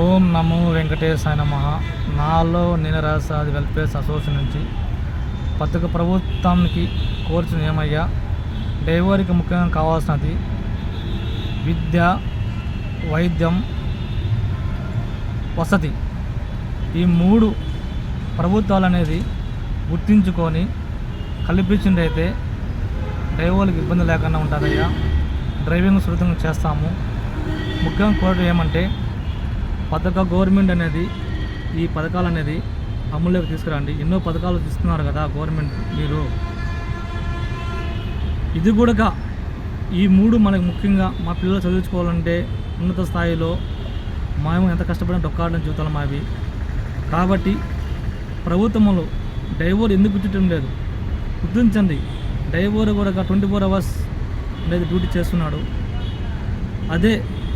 ఓం నమో వెంకటేశాయ నమ. నాలో నిరసాది welfare association నుంచి పథక ప్రభుత్వానికి కోర్చిన ఏమయ్యా? డైవర్కి ముఖ్యంగా కావాల్సినది విద్య వైద్యం వసతి. ఈ మూడు ప్రభుత్వాలు అనేది గుర్తించుకొని కల్పించిందైతే డ్రైవర్లకు ఇబ్బంది లేకుండా ఉంటుందయ్యా. డ్రైవింగ్ సులభంగా చేస్తాము. ముఖ్యంగా కోరడం ఏమంటే పథక గవర్నమెంట్ అనేది ఈ పథకాలు అనేది అమలులోకి తీసుకురండి. ఎన్నో పథకాలు ఇస్తున్నారు కదా గవర్నమెంట్ మీరు. ఇది కూడా ఈ మూడు మనకు ముఖ్యంగా మా పిల్లలు చదివించుకోవాలంటే ఉన్నత స్థాయిలో మేము ఎంత కష్టపడిన డొక్కాడిన జీవితాలు మావి. కాబట్టి ప్రభుత్వములు డైవర్ ఎందుకు గుర్తించడం లేదు? గుర్తించండి. డైవర్ కూడా ట్వంటీ ఫోర్ అవర్స్ అనేది డ్యూటీ చేస్తున్నాడు. అదే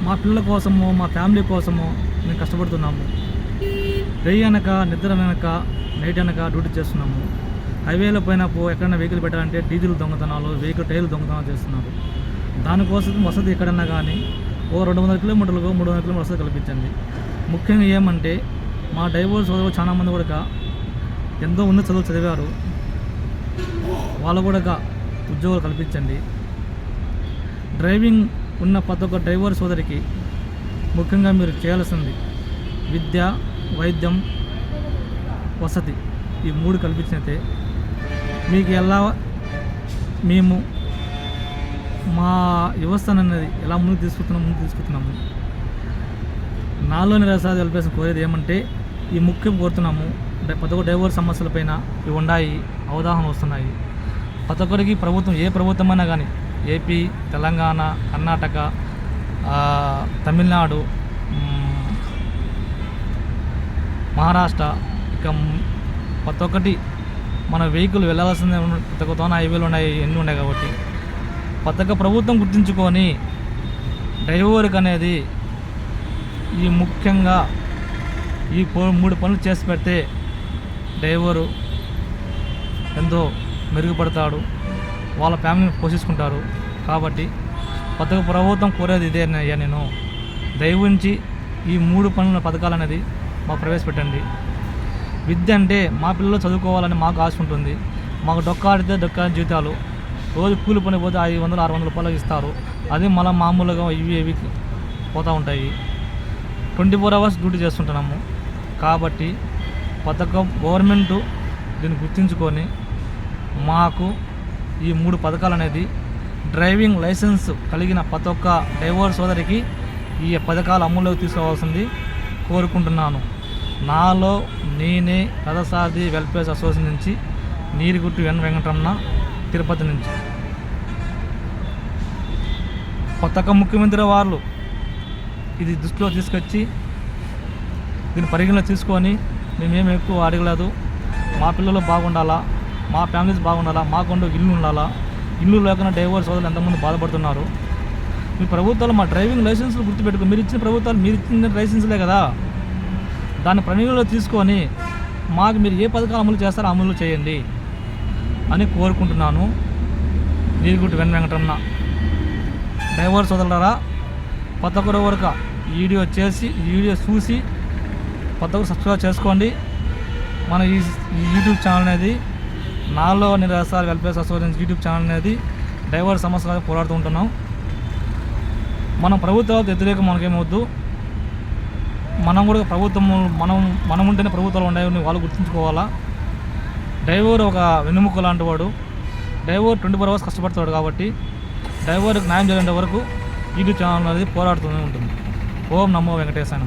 మా పిల్లల కోసమో మా ఫ్యామిలీ కోసమో మేము కష్టపడుతున్నాము. రేయి అనక నిద్ర వెనక నైట్ అనక డ్యూటీ చేస్తున్నాము. హైవేలో పైన పో ఎక్కడైనా వెహికల్ పెట్టాలంటే డీజిల్ దొంగతనాలు వెహికల్ టైర్లు దొంగతనాలు చేస్తున్నారు. దానికోసం వసతి ఎక్కడన్నా కానీ ఓ రెండు వందల కిలోమీటర్లకు మూడు వందల కిలోమీటర్ వసతి కల్పించండి. ముఖ్యంగా ఏమంటే మా డైవర్ సోదరులు చాలా మంది కూడా ఎంతో ఉన్న చదువు చదివారు. వాళ్ళు కూడా ఉద్యోగాలు కల్పించండి. డ్రైవింగ్ ఉన్న ప్రతి ఒక్క డ్రైవర్ సోదరికి ముఖ్యంగా మీరు చేయాల్సింది విద్య వైద్యం వసతి. ఈ మూడు కల్పించినతే మీకు ఎలా మేము మా వ్యవస్థను అనేది ఎలా ముందుకు తీసుకుంటున్నాం ముందుకు తీసుకుంటున్నాము నాలోని రసాది వెల్పేసిన కోరేది ఏమంటే ఈ ముఖ్యం కోరుతున్నాము. డ- డైవర్స్ సమస్యలపైన ఇవి ఉన్నాయి అవగాహన వస్తున్నాయి. ప్రతి ఒక్కరికి ప్రభుత్వం ఏ ప్రభుత్వం అయినా కానీ ఏపీ తెలంగాణ కర్ణాటక తమిళనాడు మహారాష్ట్ర ఇక ప్రతి ఒక్కటి మన వెహికల్ వెళ్ళాల్సిందే ప్రతి ఒక్క తోన హైవేలు ఉన్నాయి ఎన్ని ఉన్నాయి కాబట్టి. ప్రతి ఒక్క ప్రభుత్వం గుర్తించుకొని డ్రైవర్కి అనేది ఈ ముఖ్యంగా ఈ మూడు పనులు చేసి పెడితే డ్రైవరు ఎంతో మెరుగుపడతాడు వాళ్ళ ఫ్యామిలీని పోషించుకుంటారు. కాబట్టి ప్రతి ప్రభుత్వం కోరేది ఇదే అయ్యా నేను. దయవుంచి ఈ మూడు పనుల పథకాలు అనేది మాకు ప్రవేశపెట్టండి. విద్య అంటే మా పిల్లలు చదువుకోవాలని మాకు ఆశ ఉంటుంది. మాకు డొక్కాడితే డొక్కా జీతాలు రోజు కూలి పని పోతే ఐదు వందలు ఆరు వందల రూపాయలు ఇస్తారు. అది మళ్ళీ మామూలుగా ఇవి ఇవి పోతూ ఉంటాయి. ట్వంటీ ఫోర్ అవర్స్ డ్యూటీ చేస్తుంటున్నాము. కాబట్టి పథకం గవర్నమెంటు గవర్నమెంట్ దీన్ని గుర్తించుకొని మాకు ఈ మూడు పథకాలు అనేది డ్రైవింగ్ లైసెన్స్ కలిగిన ప్రతి ఒక్క డ్రైవర్ సోదరికి ఈ పథకాలు అమల్లోకి తీసుకోవాల్సింది కోరుకుంటున్నాను. నాలో నేనే రథసారథి వెల్ఫేర్ అసోసియేషన్ నుంచి నీరుగుట్టు వెన్ వెంకటరమణ తిరుపతి నుంచి. కొత్త ఒక్క ముఖ్యమంత్రి వాళ్ళు ఇది దృష్టిలో తీసుకొచ్చి దీన్ని పరిగణలో తీసుకొని మేమేమి ఎక్కువ అడగలేదు. మా పిల్లలు బాగుండాలా? మా ఫ్యామిలీస్ బాగుండాలా? మాకుండు ఇల్లు ఉండాలా? ఇల్లు లేకుండా డైవర్స్ సోదరులు ఎంతమంది బాధపడుతున్నారు? మీ ప్రభుత్వాలు మా డ్రైవింగ్ లైసెన్సులు గుర్తుపెట్టుకో మీరు ఇచ్చిన ప్రభుత్వాలు మీరు ఇచ్చిన లైసెన్సులే కదా. దాన్ని పరిగణలో తీసుకొని మాకు మీరు ఏ పథకాలు అమలు చేస్తారో అమలు చేయండి అని కోరుకుంటున్నాను. నీరుగుట్టు వెన్ వెంకటరమణ. డ్రైవర్స్ సోదరులరా కొత్త ఒక్కరు వరకు వీడియో చేసి వీడియో చూసి కొత్త ఒక్కరు సబ్స్క్రైబ్ చేసుకోండి. మన ఈ యూట్యూబ్ ఛానల్ అనేది నాలో నిరాశాల వెల్ఫేర్ అసోసియేషన్ యూట్యూబ్ ఛానల్ అనేది డ్రైవర్ సమస్యలు పోరాడుతూ ఉంటున్నాం. మనం ప్రభుత్వాలకు వ్యతిరేకం మనకేమవద్దు. మనం కూడా ప్రభుత్వం మనం మనం ఉంటేనే ప్రభుత్వాలు ఉన్నాయని వాళ్ళు గుర్తుంచుకోవాలా? డ్రైవర్ ఒక వెన్నుముక్క లాంటి వాడు డ్రైవర్ ట్వంటీ ఫోర్ అవర్స్ కష్టపడతాడు కాబట్టి డ్రైవర్కి న్యాయం చేయలేంత వరకు యూట్యూబ్ ఛానల్ అనేది పోరాడుతూనే ఉంటుంది. ఓం నమో వెంకటేశాయ